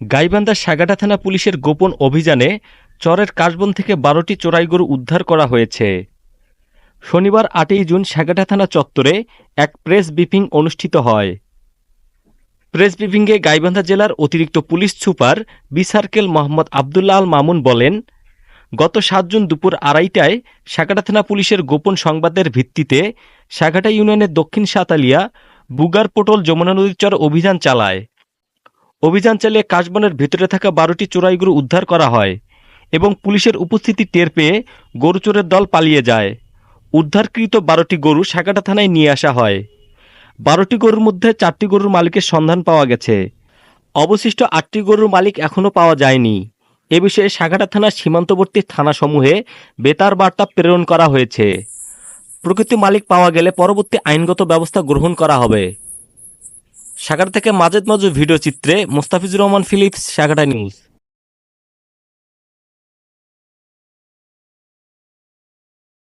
গাইবান্ধার সাগাটা থানা পুলিশের গোপন অভিযানে চরের কাশবন থেকে বারোটি চোরাই গরু উদ্ধার করা হয়েছে। শনিবার আটই জুন সাগাটা থানা চত্বরে এক প্রেস ব্রিফিং অনুষ্ঠিত হয়। প্রেস ব্রিফিংয়ে গাইবান্ধা জেলার অতিরিক্ত police super B circle Mohammad Abdullah Al Mamun বলেন, গত সাত জুন দুপুর আড়াইটায় সাগাটা থানা পুলিশের গোপন সংবাদের ভিত্তিতে সাগাটা ইউনিয়নের দক্ষিণ সাতালিয়া বুগার পোটল যমুনা নদীর চর অভিযান চালায়। অভিযান চালিয়ে কাশবনের ভেতরে থাকা বারোটি চোরাই গরু উদ্ধার করা হয় এবং পুলিশের উপস্থিতি টের পেয়ে গরু চোরের দল পালিয়ে যায়। উদ্ধারকৃত বারোটি গরু সাগাটা থানায় নিয়ে আসা হয়। বারোটি গরুর মধ্যে চারটি গরুর মালিকের সন্ধান পাওয়া গেছে। অবশিষ্ট আটটি গরুর মালিক এখনও পাওয়া যায়নি। এ বিষয়ে সাগাটা থানার সীমান্তবর্তী থানাসমূহে বেতার বার্তা প্রেরণ করা হয়েছে। প্রকৃত মালিক পাওয়া গেলে পরবর্তী আইনগত ব্যবস্থা গ্রহণ করা হবে। সাগার থেকে মাজেদ মাঝে ভিডিও চিত্রে মুস্তাফিজুর রহমান ফিলিপস সাগাটা নিউজ